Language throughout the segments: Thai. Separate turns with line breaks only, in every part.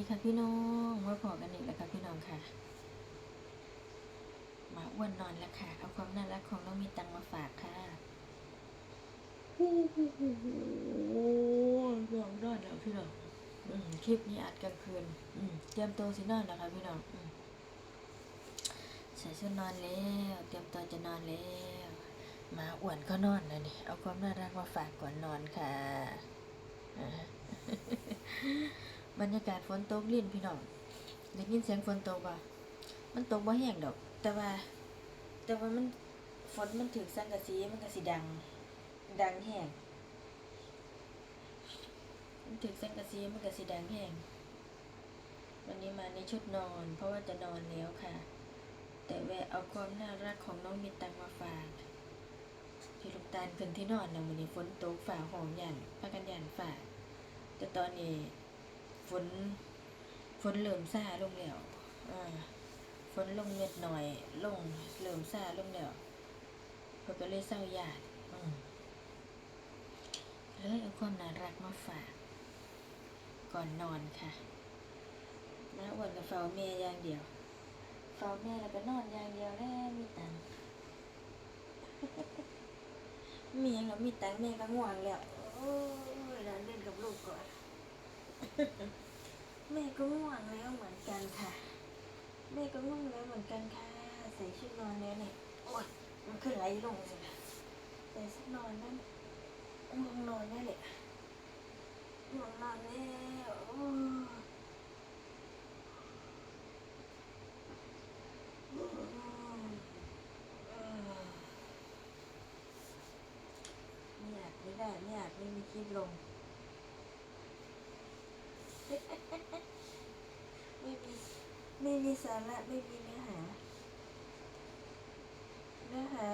ดีค่ะพี่น้องมาพอกันอีกแล้วค่ะพี่น้องค่ะ มาอ้วนนอนแล้วค่ะ เอาความน่ารักของน้องมีตังมาฝากค่ะโอ้โหลองนอนแล้วพี่น้องคลิปนี้อัดกลางคืนเตรียมตัวสินอนแล้วค่ะพี่น้องใส่ชุดนอนแล้วเตรียมตัวจะนอนแล้วมาอ้วนก็นอนแล้วนี่เอาความน่ารักมาฝากก่อนนอนค่ะ บรรยากาศฝนตกลิ่นพี่น้องได้ยินเสียงฝนตกป่ะมันตกบ่แห้งดอก แต่ว่า แต่ว่ามันฝนมันถึงสังกะสีมันก็สิดัง ดังแห้งมันถึงสังกะสีมันก็สิดังแห้งวันนี้มาในชุดนอน เพราะว่าจะนอนแล้วค่ะ แต่แวะเอาความน่ารักของน้องมีตังมาฝากพี่ลูกตาลขึ้นที่นอนนะวันนี้ฝนตกฝ่าห้องยันพากันยันฝ่าแต่ตอนนี้ ฝนฝนเริ่มซาลงแล้วฝนลงเม็ดหน่อย ลงเริ่มซาลงแล้วเพิ่นก็เลยเศร้าหยาดเลยเอาความน่ารักมาฝาก ก่อนนอนค่ะน้าอ้วนกับเฝ้าแม่อย่างเดียวเฝ้าแม่แล้วก็นอนอย่างเดียวแล้วมีตังค์มียังกับมีตังแม่ก็ง่วงแล้ว โอ้ยแล้วเล่นกับลูกก่อน แม่ก็ง่วงแล้วเหมือนกันค่ะ แม่ก็ง่วงแล้วเหมือนกันค่ะ ใส่ชุดนอนแล้วเนี่ยโอ้ยมันขึ้นไหลลงสินะใส่ชุดนอนนั่นง่วงนอนนั่นแหละง่วงนอนแล้วโอ้ยโอ้ยเออไม่อยากไม่ได้ไม่อยากไม่มีคลิปลง ไม่มีไม่มีสาระไม่มีเนื้อหา เนื้อหา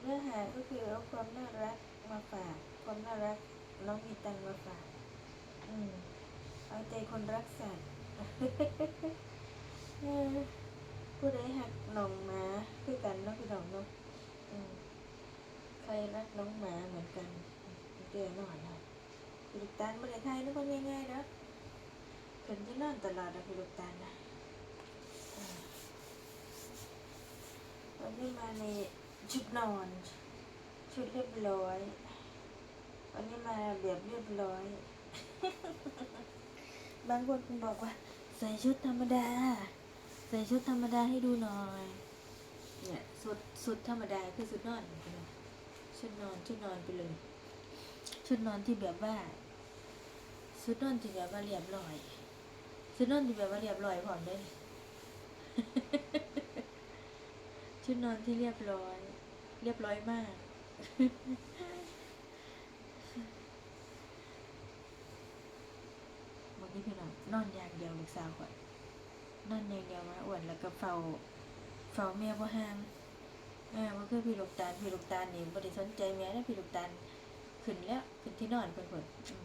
เนื้อหาก็คือเอาความน่ารักมาฝาก ความน่ารักน้องมีตังมาฝาก อืม เอาใจคนรักสัตว์ผู้ใดหักน้องหมาคือกันเนาะพี่น้องเนาะใครรักน้องหมาเหมือนกันเดือหน่อยนะ ลูกตาลไม่ได้ทายนะคนง่ายๆนะขึ้นที่นอนตลอดนะพี่ลูกตาลนะอ่าวันนี้มาในชุดนอน ชุดเรียบร้อยวันนี้มาแบบเรียบร้อย บางคนคุณบอกว่า ใส่ชุดธรรมดา ใส่ชุดธรรมดาให้ดูหน่อย เนี่ยสุดสุดธรรมดาคือสุดนอนชุดนอนชุดนอนไปเลย ชุดนอนที่แบบว่าชุดนอนที่แบบว่าเรียบร้อยชุดนอนที่แบบว่าเรียบร้อยพร้อมด้วยชุดนอนที่เรียบร้อย เรียบร้อยมากบางทีพี่น้องนอนอย่างเดียวลูกสาวก่อนนอนอย่างเดียวมาอ้วนแล้วก็เฝ้าเฝ้าแม่บ่ห่างแม่ว่าคือพี่ลูกตาลพี่ลูกตาลนี่บ่ได้สนใจแม่นะพี่ลูกตาล ขึ้นแล้วขึ้นที่นอนเพิ่นเพิ่นอืม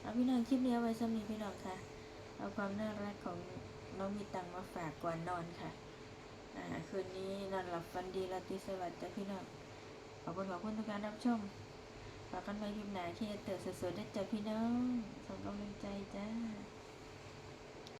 เอาพี่น้องคลิปนี้เอาไว้ซ้ำนี้พี่น้องค่ะ เอาความน่ารักของน้องมีตังมาฝากก่อนนอนค่ะ อ่าคืนนี้นอนหลับฝันดีราตรีสวัสดิ์จ้ะพี่น้อง ขอบคุณขอบคุณทุกการรับชมฝากกันไว้คลิปหน้าที่เตอร์สดๆได้จ้ะพี่น้องส่งกำลังใจจ้า